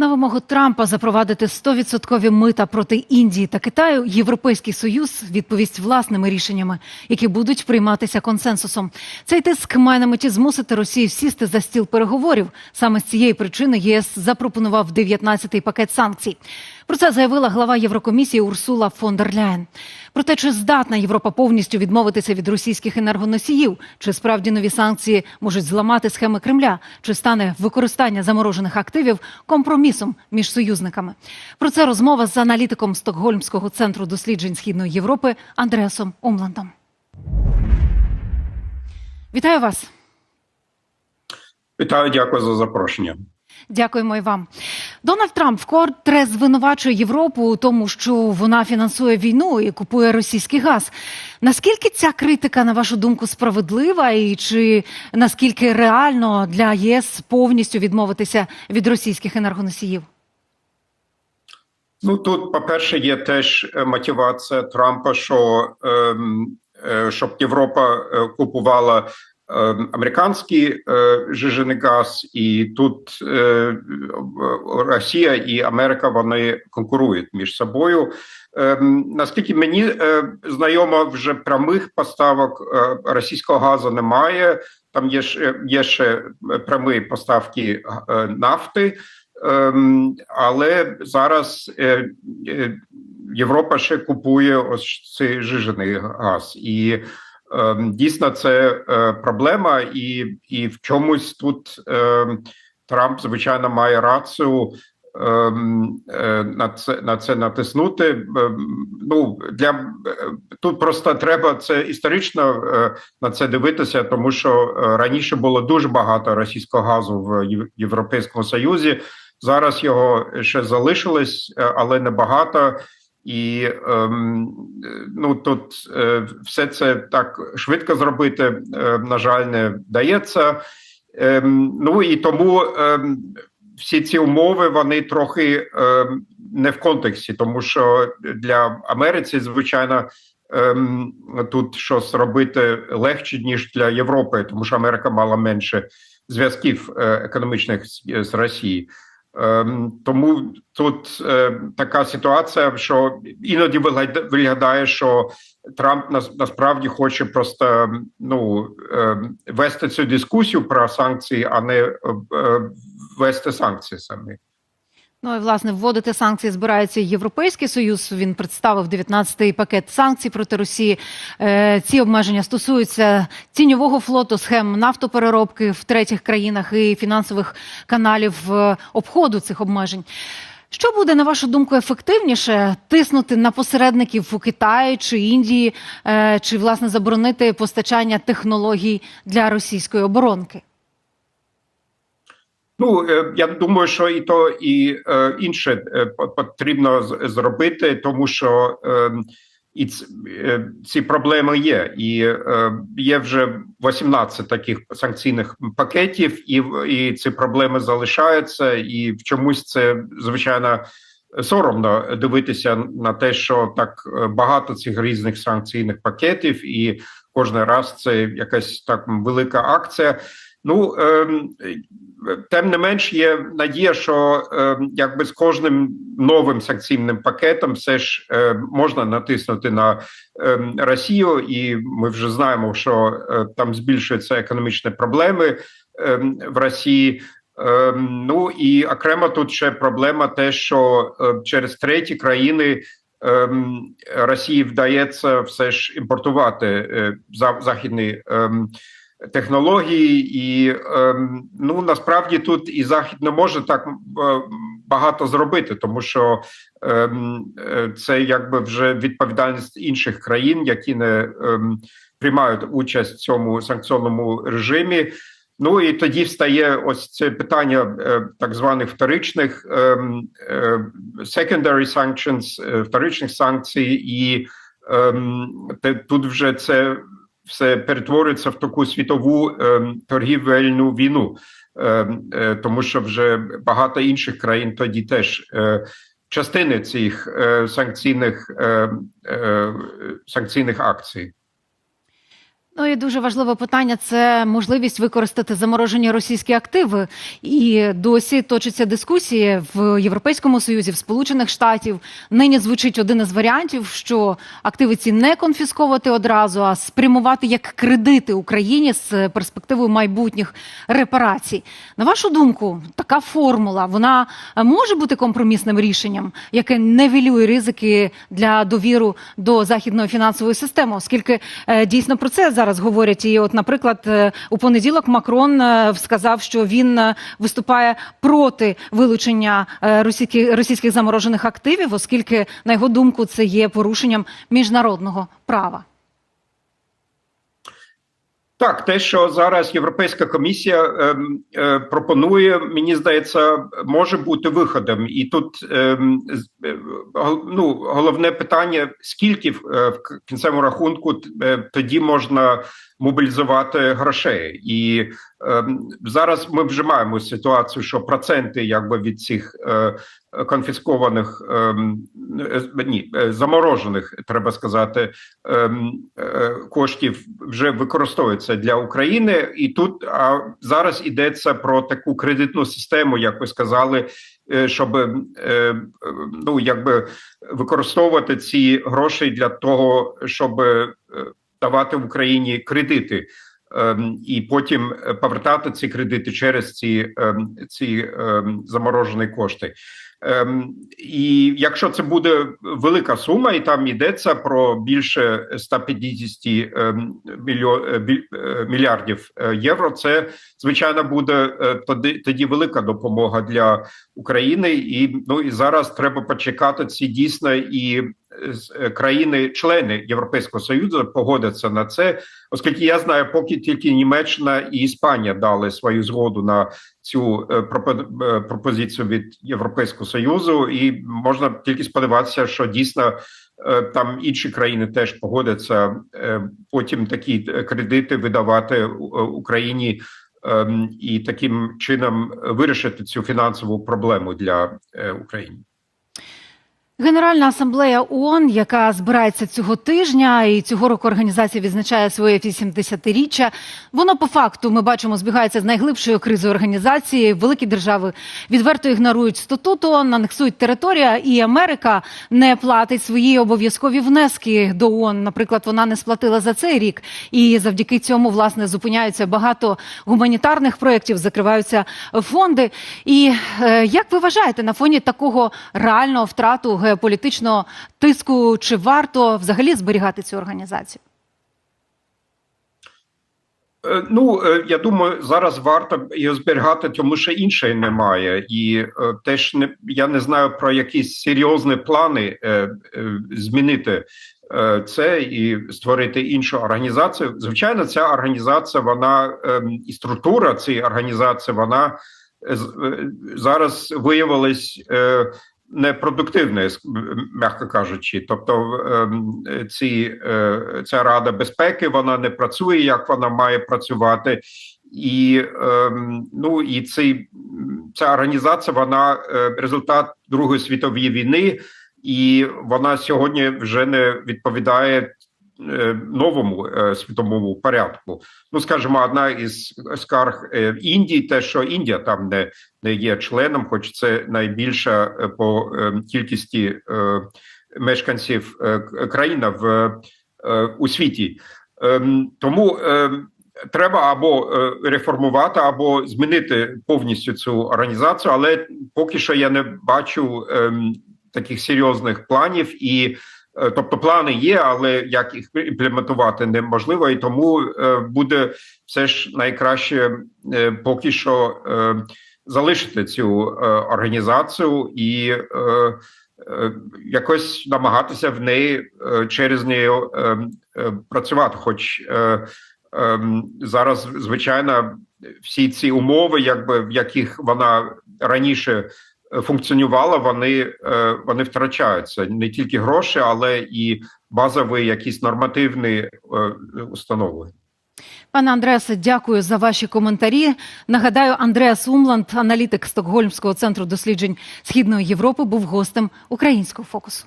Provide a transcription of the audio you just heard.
На вимогу Трампа запровадити 100% мита проти Індії та Китаю Європейський союз відповість власними рішеннями, які будуть прийматися консенсусом. Цей тиск має на меті змусити Росію сісти за стіл переговорів. Саме з цієї причини ЄС запропонував 19-й пакет санкцій. Про це заявила глава Єврокомісії Урсула фон дер Ляєн. Про те, чи здатна Європа повністю відмовитися від російських енергоносіїв, чи справді нові санкції можуть зламати схеми Кремля, чи стане використання заморожених активів компромісом між союзниками. Про це розмова з аналітиком Стокгольмського центру досліджень східної Європи Андреасом Умландом. Вітаю вас. Вітаю, дякую за запрошення. Дякуємо і вам. Дональд Трамп вкотре звинувачує Європу у тому, що вона фінансує війну і купує російський газ. Наскільки ця критика, на вашу думку, справедлива, і чи наскільки реально для ЄС повністю відмовитися від російських енергоносіїв? Ну тут, по-перше, є теж е, мотивація Трампа, що ем, е, щоб Європа е, купувала американський е, жижений газ, і тут е, Росія і Америка вони конкурують між собою. Ем, наскільки мені е, знайомо, вже прямих поставок російського газу немає. Там є є ще прямі поставки нафти. Ем, але зараз Європа ще купує ось цей жижений газ, і дійсно це е, проблема, і, і в чомусь тут е, Трамп звичайно має рацію. ем, е, На це на це натиснути. Ем, Ну для е, тут просто треба це історично на це дивитися, тому що раніше було дуже багато російського газу в Європейському Союзі. Зараз його ще залишилось, але небагато. І ем, ну тут е, все це так швидко зробити, е, на жаль, не вдається. Ем, ну і тому ем, всі ці умови вони трохи ем, не в контексті, тому що для Америці, звичайно, ем, тут щось робити легше ніж для Європи, тому що Америка мала менше зв'язків е, економічних з, з Росією. Ем, тому тут е, така ситуація, що іноді вигляда- виглядає, що Трамп нас, насправді хоче просто ну е, вести цю дискусію про санкції, а не е, е, вести санкції самі. Ну і власне вводити санкції збирається Європейський союз. Він представив 19-й пакет санкцій проти Росії. Е, ці обмеження стосуються тіньового флоту, схем нафтопереробки в третіх країнах і фінансових каналів е, обходу цих обмежень. Що буде на вашу думку ефективніше тиснути на посередників у Китаї чи Індії, е, чи власне заборонити постачання технологій для російської оборонки? Ну е, я думаю, що і то, і е, інше е, по- потрібно зробити, тому що е, і ці проблеми є, і є вже 18 таких санкційних пакетів, і, і ці проблеми залишаються, і в чомусь це звичайно. Соромно дивитися на те, що так багато цих різних санкційних пакетів, і кожен раз це якась так велика акція. Ну ем, тим не менш є надія, що е, якби з кожним новим санкційним пакетом все ж е, можна натиснути на е, Росію, і ми вже знаємо, що там збільшуються економічні проблеми в Росії. Ну і окремо тут ще проблема, те, що через треті країни. Росії вдається все ж імпортувати за- західні ем, технології, і ем, ну насправді тут і захід не може так е, багато зробити, тому що ем, е, це якби вже відповідальність інших країн, які не ем, приймають участь в цьому санкціонному режимі. Ну і тоді встає ось це питання е, так званих вторичних secondary sanctions, вторичних санкцій, і тут вже це все перетворюється в таку світову ем, торгівельну війну, ем, е, тому що вже багато інших країн тоді теж е, частини цих е, санкційних е, е, санкційних акцій. Ну і дуже важливе питання це можливість використати заморожені російські активи. І досі точаться дискусії в Європейському Союзі, в Сполучених Штатів. Нині звучить один із варіантів, що активи ці не конфісковувати одразу, а спрямувати як кредити Україні з перспективою майбутніх репарацій. На вашу думку, така формула вона може бути компромісним рішенням, яке невілює ризики для довіру до західної фінансової системи, оскільки е, дійсно про це зараз говорять. І, от, наприклад, е, у понеділок Макрон е, сказав, що він е, виступає проти вилучення е, російських, заморожених активів, оскільки, на його думку, це є порушенням міжнародного права. Так, те, що зараз Європейська комісія ем, е, пропонує, мені здається, може бути виходом. І тут е, ну, головне питання: скільки в е, кінцевому рахунку е, тоді можна мобілізувати грошей, і ем, зараз ми вже маємо ситуацію, що проценти якби від цих е, конфіскованих е, ні, е, заморожених, треба сказати, ем, е, коштів вже використовуються для України, і тут а зараз йдеться про таку кредитну систему, як ви сказали, е, щоб е, е, ну якби використовувати ці гроші для того, щоб е, давати в Україні кредити. Ем, І потім е, повертати ці кредити через ці, ем, ці ем, заморожені кошти. І якщо це буде велика сума, і там йдеться про більше 150 ем, мільйо- е, е, мільярдів євро, це звичайно буде тоді, тоді велика допомога для України. І ну і зараз треба почекати ці дійсно і країни-члени Європейського союзу погодяться на це, оскільки я знаю, поки тільки Німеччина і Іспанія дали свою згоду на цю е, е, пропозицію від Європейського союзу, і можна тільки сподіватися, що дійсно е, там інші країни теж погодяться е, потім такі е, кредити видавати е, Україні. ем, І таким чином вирішити цю фінансову проблему для е, України. Генеральна асамблея ООН, яка збирається цього тижня, і цього року організація відзначає своє 80-річчя. Воно по факту ми бачимо збігається з найглибшою кризою організації. Великі держави відверто ігнорують статут ООН, анексують територія, і Америка не платить свої обов'язкові внески до ООН. Наприклад, вона не сплатила за цей рік, і завдяки цьому власне зупиняються багато гуманітарних проєктів, закриваються фонди. І е, як ви вважаєте, на фоні такого реального втрату геополітичного тиску, чи варто взагалі зберігати цю організацію? Е, Ну, е, я думаю, зараз варто його зберігати, тому що іншої немає, і е, теж не я не знаю про якісь серйозні плани е, е, змінити е, це і створити іншу організацію. Звичайно, ця організація, вона е, і структура цієї організації, вона е, е, зараз виявилась. Непродуктивне, м'яко кажучи, тобто ем, ці е, ця рада безпеки вона не працює, як вона має працювати, і ем, ну і цей ця організація вона е, результат Другої світової війни, і вона сьогодні вже не відповідає новому е, світовому порядку. Ну скажімо, одна із скарг е, Індії, те, що Індія там не не є членом, хоч це найбільша е, по е, кількості е, мешканців е, країна в е, у світі. Ем, Тому е, треба або е, реформувати, або змінити повністю цю організацію, але поки що я не бачу ем, таких серйозних планів і. Е, Тобто плани є, але як їх імплементувати неможливо, і тому е, буде все ж найкраще е, поки що залишити цю організацію і якось намагатися в неї через неї працювати. Хоч зараз, звичайно, всі ці умови, якби в яких вона раніше функціонувала, вони, е, вони втрачаються не тільки гроші, але і базові якісь нормативні е, установи. Пане Андреасе, дякую за ваші коментарі. Нагадаю, Андреас Умланд, аналітик Стокгольмського центру досліджень Східної Європи, був гостем українського фокусу.